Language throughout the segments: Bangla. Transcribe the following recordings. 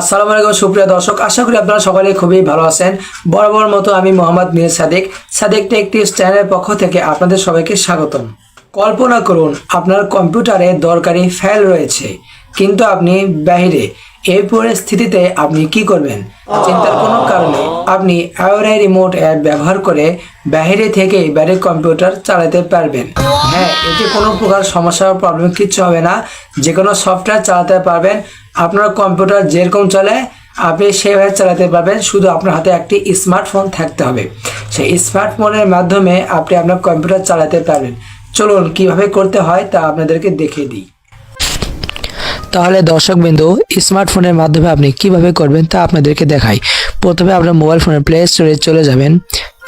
আসসালামু আলাইকুম, সুপ্রিয় দর্শক। আশা করি আপনারা সকলে খুবই ভালো আছেন। বরাবর মতো আমি মোহাম্মদ মির সাদিক। সাদিক টেক টিপস চ্যানেলের পক্ষ থেকে আপনাদের সবাইকে স্বাগতম। কল্পনা করুন, আপনার কম্পিউটারে দরকারি ফাইল রয়েছে, কিন্তু আপনি বাইরে এই পরিস্থিতিতে আপনি কি করবেন? চিন্তার কোনো কারণে আপনি আইওরাই রিমোট অ্যাপ ব্যবহার করে বাইরে থেকে বাইরে কম্পিউটার চালাতে পারবেন। হ্যাঁ এতে কোনো প্রকার সমস্যা প্রবলেম কিচ্ছু হবে না। যে কোনো সফটওয়্যার চালাতে পারবেন। আপনার কম্পিউটার যেরকম চলে, আপনি সেভাবে চালাতে পারবেন। শুধু আপনার হাতে একটি স্মার্টফোন থাকতে হবে। সেই স্মার্টফোনের মাধ্যমে আপনি আপনার কম্পিউটার চালাতে পারবেন। চলুন কীভাবে করতে হয় তা আপনাদেরকে দেখিয়ে দিই। তাহলে দর্শকবিন্দু স্মার্টফোনের মাধ্যমে আপনি কীভাবে করবেন তা আপনাদেরকে দেখাই। প্রথমে আপনার মোবাইল ফোনের প্লে স্টোরে চলে যাবেন।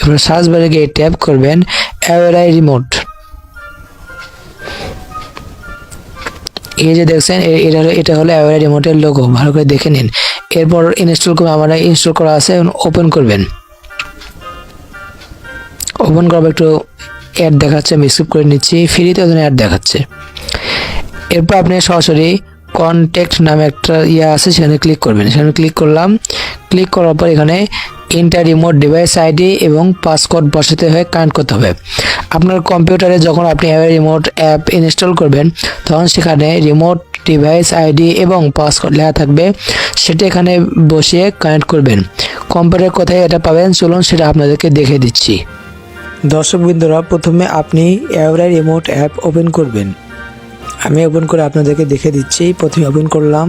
এবার সার্চ বারে গিয়ে ট্যাপ করবেন অ্যাওয়ারাই রিমোট এই যে দেখছেন এটা এটা হলো অ্যাওয়ারাই রিমোটের লোগো ভালো করে দেখে নিন। এরপর ইনস্টল করে আমার ইনস্টল করা আছে ওপেন করবেন। ওপেন করার একটু অ্যাড দেখাচ্ছে, আমি স্কিপ করে নিচ্ছি ফ্রিতে ওখানে অ্যাড দেখাচ্ছে। এরপর আপনি সরাসরি কন্ট্যাক্ট নামে একটা ইয়ে আছে, সেখানে ক্লিক করবেন। সেখানে ক্লিক করলাম ক্লিক করার পর এখানে ইন্টার রিমোট ডিভাইস আইডি এবং পাসকোড বসাতে হয়ে কানেক্ট করতে হবে। আপনার কম্পিউটারে যখন আপনি রিমোট অ্যাপ ইনস্টল করবেন, তখন সেখানে রিমোট ডিভাইস আইডি এবং পাসকোড লেখা থাকবে, সেটা এখানে বসিয়ে কানেক্ট করবেন। কম্পিউটার কোথায় এটা পাবেন, চলুন সেটা আপনাদেরকে দেখে দিচ্ছি। দর্শকবৃন্দরা প্রথমে আপনি অ্যাওরাই রিমোট অ্যাপ ওপেন করবেন। আমি ওপেন করে আপনাদেরকে দেখে দিচ্ছি। প্রথমে ওপেন করলাম।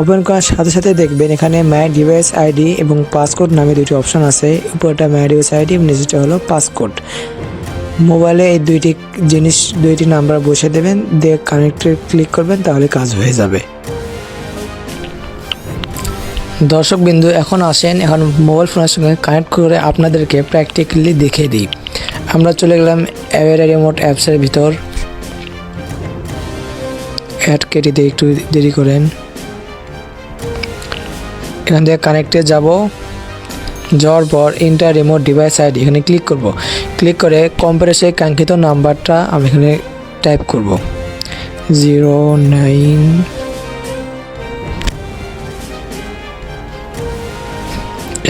ওপেন করার সাথে সাথে দেখবেন এখানে মাই ডিভাইস আইডি এবং পাসকোড নামে দুটি অপশন আছে। উপরটা মাই ডিভাইস আইডি এবং নিচেটা হলো পাসকোড মোবাইলে এই দুইটি জিনিস, দুইটি নাম্বার বসে দেবেন, দিয়ে কানেক্টে ক্লিক করবেন, তাহলে কাজ হয়ে যাবে। দর্শক বিন্দু এখন আসেন, এখন মোবাইল ফোনের সঙ্গে কানেক্ট করে আপনাদেরকে প্র্যাকটিক্যালি দেখে দিই। আমরা চলে গেলাম অ্যাওয়ারা রিমোট অ্যাপসের ভিতর। অ্যাড কেটে একটু দেরি করেন। এখান থেকে কানেক্টে যাব। যাওয়ার পর ইন্টার রিমোট ডিভাইস আইডি এখানে ক্লিক করব। ক্লিক করে কম্পিউটারে কাঙ্ক্ষিত নাম্বারটা আমি এখানে টাইপ করব। জিরো নাইন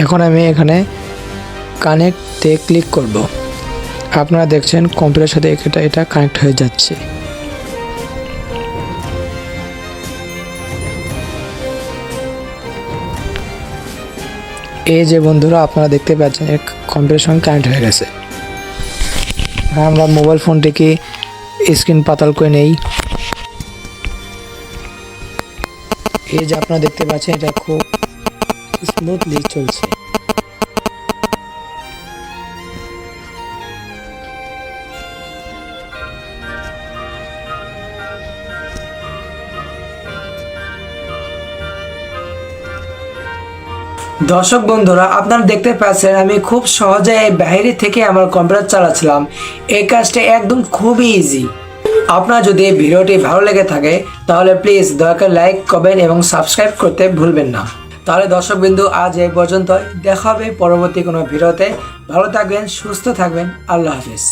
এখন আমি এখানে কানেক্টে ক্লিক করব। আপনারা দেখছেন কম্পিউটারের সাথে এটা এটা কানেক্ট হয়ে যাচ্ছে। এই যে বন্ধুরা, আপনারা দেখতে পাচ্ছেন, এক কম্পিউটার সঙ্গে কানেক্ট হয়ে গেছে। হ্যাঁ আমরা মোবাইল ফোনটিকে স্ক্রিন পাতাল করে নেই। এই যে আপনারা দেখতে পাচ্ছেন, এটা খুব স্মুথলি চলছে। দর্শক বন্ধুরা, আপনারা দেখতে পাচ্ছেন আমি খুব সহজে এই বাইরে থেকে আমার কম্পিউটার চালাচ্ছিলাম। এই কাজটা একদম খুবই ইজি আপনার যদি ভিডিওটি ভালো লেগে থাকে, তাহলে প্লিজ দয়া করে লাইক কমেন্ট এবং সাবস্ক্রাইব করতে ভুলবেন না। তাহলে দর্শক বিন্দু, আজ এই পর্যন্ত দেখা হবে পরবর্তী কোনো ভিডিওতে। ভালো থাকবেন, সুস্থ থাকবেন। আল্লাহ হাফিজ।